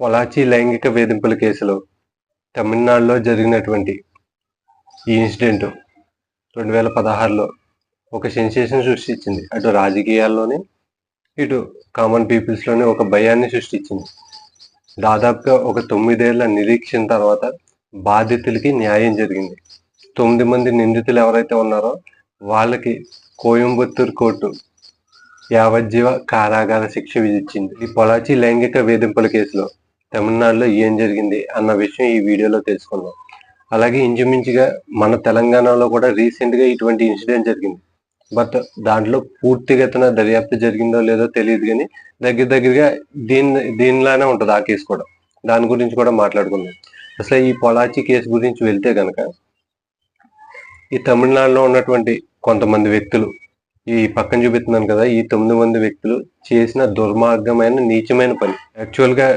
పొలాచి లైంగిక వేధింపుల కేసులో తమిళనాడులో జరిగినటువంటి ఈ ఇన్సిడెంట్ రెండు వేల పదహారులో ఒక సెన్సేషన్ సృష్టించింది. అటు రాజకీయాల్లోనే ఇటు కామన్ పీపుల్స్లోనే ఒక భయాన్ని సృష్టించింది. దాదాపుగా ఒక తొమ్మిదేళ్ళ నిరీక్షణ తర్వాత బాధితులకి న్యాయం జరిగింది. తొమ్మిది మంది నిందితులు ఎవరైతే ఉన్నారో వాళ్ళకి కోయంబత్తూరు కోర్టు యావజ్జీవ కారాగార శిక్ష విధించింది. ఈ పొలాచి లైంగిక వేధింపుల కేసులో తమిళనాడులో ఏం జరిగింది అన్న విషయం ఈ వీడియోలో తెలుసుకుందాం. అలాగే ఇంచుమించుగా మన తెలంగాణలో కూడా రీసెంట్గా ఇటువంటి ఇన్సిడెంట్ జరిగింది. బట్ దాంట్లో పూర్తిగతన దర్యాప్తు జరిగిందో లేదో తెలియదు కానీ దగ్గర దగ్గరగా దీని దీనిలానే ఉంటుంది ఆ కేసు కూడా. దాని గురించి కూడా మాట్లాడుకుందాం. అసలు ఈ పొలాచి కేసు గురించి వెళ్తే కనుక ఈ తమిళనాడులో ఉన్నటువంటి కొంతమంది వ్యక్తులు ఈ పక్కన చూపిస్తున్నాను కదా ఈ తొమ్మిది మంది వ్యక్తులు చేసిన దుర్మార్గమైన నీచమైన పని. యాక్చువల్గా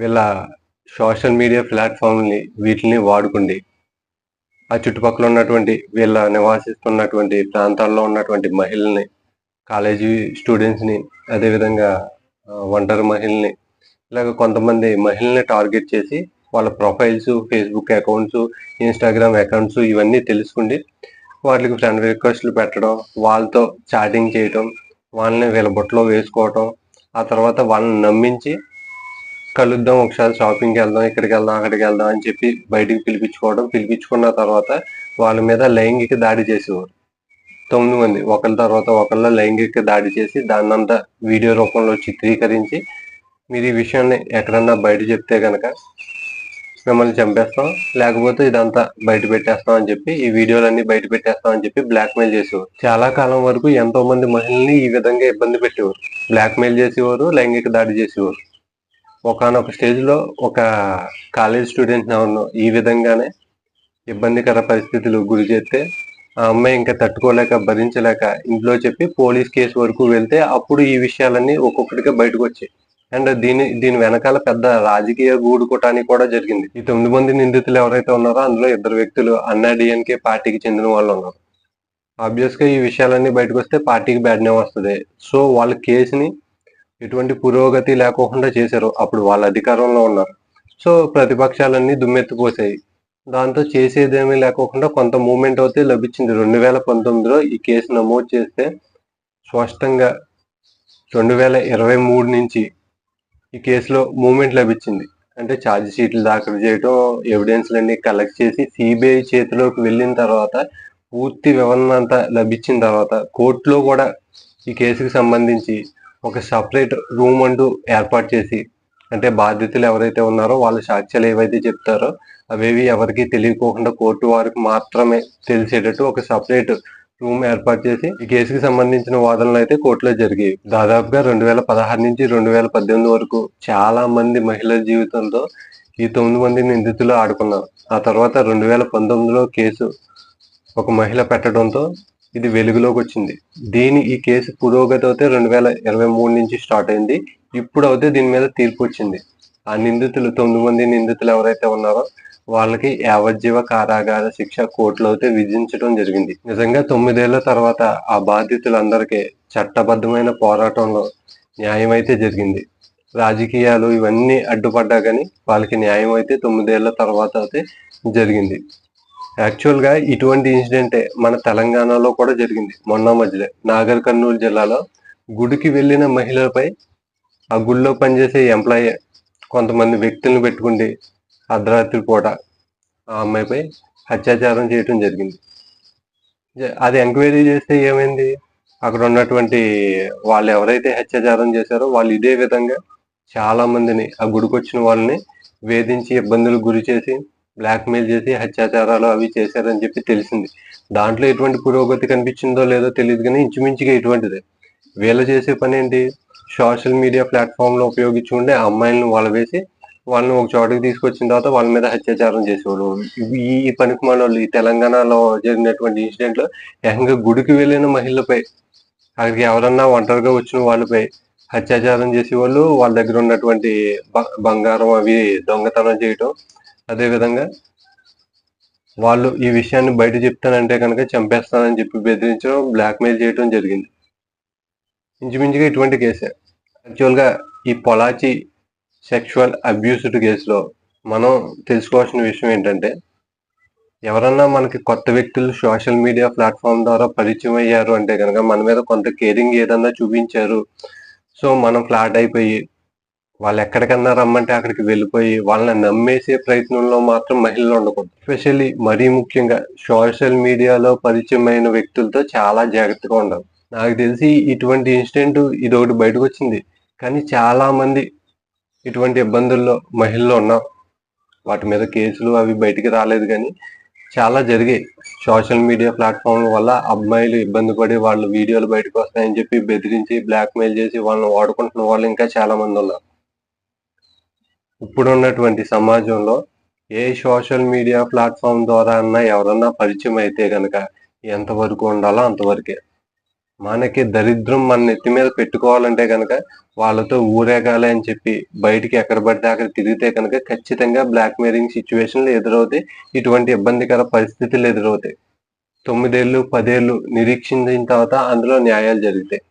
వీళ్ళ సోషల్ మీడియా ప్లాట్ఫామ్ని వీటిని వాడుకుండి ఆ చుట్టుపక్కల ఉన్నటువంటి వీళ్ళ నివాసిస్తున్నటువంటి ప్రాంతాల్లో ఉన్నటువంటి మహిళల్ని కాలేజీ స్టూడెంట్స్ని అదేవిధంగా ఒంటరి మహిళల్ని ఇలాగ కొంతమంది మహిళల్ని టార్గెట్ చేసి వాళ్ళ profiles Facebook accounts Instagram accounts ఇవన్నీ తెలుసుకుండి వాళ్ళకి ఫ్రెండ్ రిక్వెస్ట్లు పెట్టడం వాళ్ళతో చాటింగ్ చేయటం వాళ్ళని వీళ్ళ బుట్టలో వేసుకోవటం ఆ తర్వాత వాళ్ళని నమ్మించి కలుద్దాం ఒకసారి షాపింగ్కి వెళ్దాం ఇక్కడికి వెళ్దాం అక్కడికి వెళ్దాం అని చెప్పి బయటికి పిలిపించుకోవడం పిలిపించుకున్న తర్వాత వాళ్ళ మీద లైంగిక దాడి చేసేవారు. తొమ్మిది మంది ఒకళ్ళ తర్వాత ఒకళ్ళ లైంగిక దాడి చేసి దాన్నంతా వీడియో రూపంలో చిత్రీకరించి మీరు ఈ విషయాన్ని ఎక్కడన్నా బయట చెప్తే కనుక మిమ్మల్ని చంపేస్తాం లేకపోతే ఇదంతా బయట పెట్టేస్తాం అని చెప్పి ఈ వీడియోలన్నీ బయట పెట్టేస్తాం అని చెప్పి బ్లాక్ మెయిల్ చేసేవారు. చాలా కాలం వరకు ఎంతో మంది మహిళల్ని ఈ విధంగా ఇబ్బంది పెట్టేవారు. బ్లాక్ మెయిల్ చేసేవారు లైంగిక దాడి చేసేవారు. ఒకనొక స్టేజ్లో ఒక కాలేజ్ స్టూడెంట్ అవును ఈ విధంగానే ఇబ్బందికర పరిస్థితులు గురి చేస్తే ఆ అమ్మాయి ఇంకా తట్టుకోలేక భరించలేక ఇంట్లో చెప్పి పోలీస్ కేసు వరకు వెళ్తే అప్పుడు ఈ విషయాలన్నీ ఒక్కొక్కటిగా బయటకు వచ్చాయి అండ్ దీని దీని వెనకాల పెద్ద రాజకీయ గూడుకోటానికి కూడా జరిగింది. ఈ తొమ్మిది మంది నిందితులు ఎవరైతే ఉన్నారో అందులో ఇద్దరు వ్యక్తులు అన్నా డిఎన్కే పార్టీకి చెందిన వాళ్ళు ఉన్నారు. ఆబ్వియస్గా ఈ విషయాలన్నీ బయటకు వస్తే పార్టీకి బ్యాడ్ నేమ్ వస్తుంది. సో వాళ్ళ కేసుని ఎటువంటి పురోగతి లేకోకుండా చేశారు. అప్పుడు వాళ్ళ అధికారంలో ఉన్నారు. సో ప్రతిపక్షాలన్నీ దుమ్మెత్తిపోసాయి దాంతో చేసేదేమీ లేకోకుండా కొంత మూమెంట్ అయితే లభించింది. రెండు వేల పంతొమ్మిదిలో ఈ కేసు నమోదు చేస్తే స్పష్టంగా రెండు వేల ఇరవై మూడు నుంచి ఈ కేసులో మూమెంట్ లభించింది. అంటే ఛార్జ్ షీట్లు దాఖలు చేయటం ఎవిడెన్స్లన్నీ కలెక్ట్ చేసి సిబిఐ చేతిలోకి వెళ్ళిన తర్వాత పూర్తి వివరణ అంతా లభించిన తర్వాత కోర్టులో కూడా ఈ కేసుకి సంబంధించి ఒక సపరేట్ రూమ్ అంటూ ఏర్పాటు చేసి అంటే బాధ్యతలు ఎవరైతే ఉన్నారో వాళ్ళ సాక్ష్యాలు ఏవైతే చెప్తారో అవేవి ఎవరికి తెలియకోకుండా కోర్టు వారికి మాత్రమే తెలిసేటట్టు ఒక సపరేట్ రూమ్ ఏర్పాటు చేసి ఈ కేసుకి సంబంధించిన వాదనలు అయితే కోర్టులో జరిగాయి దాదాపుగా రెండు వేల పదహారు నుంచి రెండు వేల పద్దెనిమిది వరకు చాలా మంది మహిళల జీవితంతో ఈ తొమ్మిది మంది నిందితులు ఆడుకున్నారు. ఆ తర్వాత రెండు వేల పంతొమ్మిదిలో కేసు ఒక మహిళ పెట్టడంతో ఇది వెలుగులోకి వచ్చింది దీని ఈ కేసు పురోగతి అయితే రెండు వేల ఇరవై మూడు నుంచి స్టార్ట్ అయింది. ఇప్పుడు అయితే దీని మీద తీర్పు వచ్చింది. ఆ నిందితులు తొమ్మిది మంది నిందితులు ఎవరైతే ఉన్నారో వాళ్ళకి యావజ్జీవ కారాగార శిక్ష కోర్టులో అయితే విధించడం జరిగింది. నిజంగా తొమ్మిదేళ్ళ తర్వాత ఆ బాధితులందరికీ చట్టబద్ధమైన పోరాటంలో న్యాయం అయితే జరిగింది. రాజకీయాలు ఇవన్నీ అడ్డుపడ్డా కానీ వాళ్ళకి న్యాయం అయితే తొమ్మిదేళ్ళ తర్వాత అయితే జరిగింది. యాక్చువల్గా ఇటువంటి ఇన్సిడెంటే మన తెలంగాణలో కూడా జరిగింది. మొన్న మధ్యలో నాగర్ కర్నూలు జిల్లాలో గుడికి వెళ్ళిన మహిళలపై ఆ గుడిలో పనిచేసే ఎంప్లాయీ కొంతమంది వ్యక్తులను పెట్టుకుండి అర్ధరాత్రి పూట ఆ అమ్మాయిపై అత్యాచారం చేయటం జరిగింది. అది ఎంక్వైరీ చేస్తే ఏమైంది? అక్కడ ఉన్నటువంటి వాళ్ళు ఎవరైతే అత్యాచారం చేశారో వాళ్ళు ఇదే విధంగా చాలా మందిని ఆ గుడికి వచ్చిన వాళ్ళని వేధించి ఇబ్బందులకు గురి చేసి బ్లాక్మెయిల్ చేసి అత్యాచారాలు అవి చేశారని చెప్పి తెలిసింది. దాంట్లో ఎటువంటి పురోగతి కనిపించిందో లేదో తెలియదు కానీ ఇంచుమించుగా ఇటువంటిదే. వీళ్ళు చేసే పని ఏంటి? సోషల్ మీడియా ప్లాట్ఫామ్లో ఉపయోగించుకుంటే ఆ అమ్మాయిలను వాళ్ళ వేసి వాళ్ళని ఒక చోటకి తీసుకొచ్చిన తర్వాత వాళ్ళ మీద అత్యాచారం చేసేవాళ్ళు. ఈ పనికి మన ఈ తెలంగాణలో జరిగినటువంటి ఇన్సిడెంట్లో ఏకంగా గుడికి వెళ్ళిన మహిళలపై అక్కడికి ఎవరన్నా ఒంటరిగా వచ్చిన వాళ్ళపై అత్యాచారం చేసేవాళ్ళు. వాళ్ళ దగ్గర ఉన్నటువంటి బ- బంగారం అవి దొంగతనం చేయటం అదే విధంగా వాళ్ళు ఈ విషయాన్ని బయట చెప్తానంటే కనుక చంపేస్తానని చెప్పి బెదిరించడం బ్లాక్మెయిల్ చేయడం జరిగింది. ఇంచుమించుగా ఇటువంటి కేసే. యాక్చువల్గా ఈ పొలాచి సెక్షువల్ అబ్యూస్డ్ కేసులో మనం తెలుసుకోవాల్సిన విషయం ఏంటంటే ఎవరన్నా మనకి కొత్త వ్యక్తులు సోషల్ మీడియా ప్లాట్ఫామ్ ద్వారా పరిచయం అయ్యారు అంటే కనుక మన మీద కొంత కేరింగ్ ఏదన్నా చూపించారు. సో మనం ఫ్లాట్ అయిపోయి వాళ్ళు ఎక్కడికన్నా రమ్మంటే అక్కడికి వెళ్ళిపోయి వాళ్ళని నమ్మేసే ప్రయత్నంలో మాత్రం మహిళలు ఉండకూడదు. ఎస్పెషల్లీ మరీ ముఖ్యంగా సోషల్ మీడియాలో పరిచయమైన వ్యక్తులతో చాలా జాగ్రత్తగా ఉండాలి. నాకు తెలిసి ఇటువంటి ఇన్సిడెంట్ ఇది ఒకటి బయటకు వచ్చింది. కానీ చాలా మంది ఇటువంటి ఇబ్బందుల్లో మహిళలు ఉన్నాం. వాటి మీద కేసులు అవి బయటికి రాలేదు కానీ చాలా జరిగాయి. సోషల్ మీడియా ప్లాట్ఫామ్ వల్ల అమ్మాయిలు ఇబ్బంది పడి వాళ్ళు వీడియోలు బయటకు వస్తాయని చెప్పి బెదిరించి బ్లాక్మెయిల్ చేసి వాళ్ళని వాడుకుంటున్న వాళ్ళు ఇంకా చాలా మంది ఉన్నారు. ఇప్పుడున్నటువంటి సమాజంలో ఏ సోషల్ మీడియా ప్లాట్ఫామ్ ద్వారా అన్నా ఎవరన్నా పరిచయం అయితే కనుక ఎంతవరకు ఉండాలో అంతవరకే మనకి దరిద్రం మన నెత్తి మీద పెట్టుకోవాలంటే కనుక వాళ్ళతో ఊరేగాలి అని చెప్పి బయటికి ఎక్కడ పడితే అక్కడ తిరిగితే కనుక ఖచ్చితంగా బ్లాక్ మెయిలింగ్ సిచ్యువేషన్లు ఎదురవుతాయి. ఇటువంటి ఇబ్బందికర పరిస్థితులు ఎదురవుతాయి. తొమ్మిదేళ్ళు పదేళ్ళు నిరీక్షించిన తర్వాత అందులో న్యాయాలు జరుగుతాయి.